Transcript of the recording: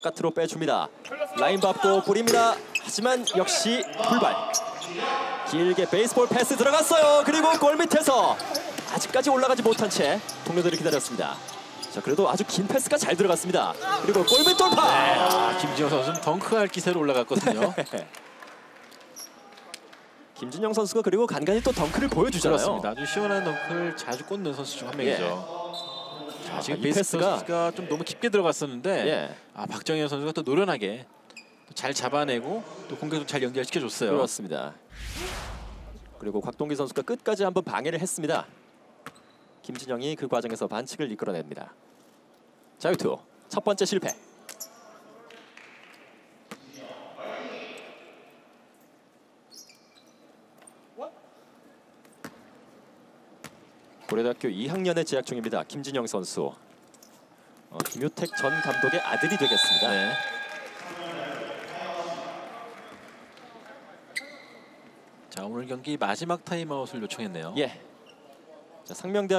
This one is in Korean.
바깥으로 빼줍니다. 라인 밟고 뿌립니다. 하지만 역시 불발. 길게 베이스볼 패스 들어갔어요. 그리고 골 밑에서 아직까지 올라가지 못한 채 동료들이 기다렸습니다. 자 그래도 아주 긴 패스가 잘 들어갔습니다. 그리고 골밑 돌파. 아, 김지영 선수는 덩크할 기세로 올라갔거든요. 김진영 선수가 그리고 간간히 또 덩크를 보여주잖아요. 그렇습니다. 아주 시원한 덩크를 자주 꽂는 선수 중 한 명이죠. 자, 지금 이 패스가- 선수가 좀 너무 깊게 들어갔었는데 예. 아, 박정현 선수가 또 노련하게 또잘 잡아내고 또 공격도 잘 연결시켜 줬어요. 그렇습니다. 그리고 곽동기 선수가 끝까지 한번 방해를 했습니다. 김진영이 그 과정에서 반칙을 이끌어냅니다. 자유투 첫 번째 실패. 고려대학교 2학년에 재학 중입니다. 김진영 선수. 어, 김효택 전 감독의 아들이 되겠습니다. 네. 자 오늘 경기 마지막 타임아웃을 요청했네요. 예. 자, 상명대학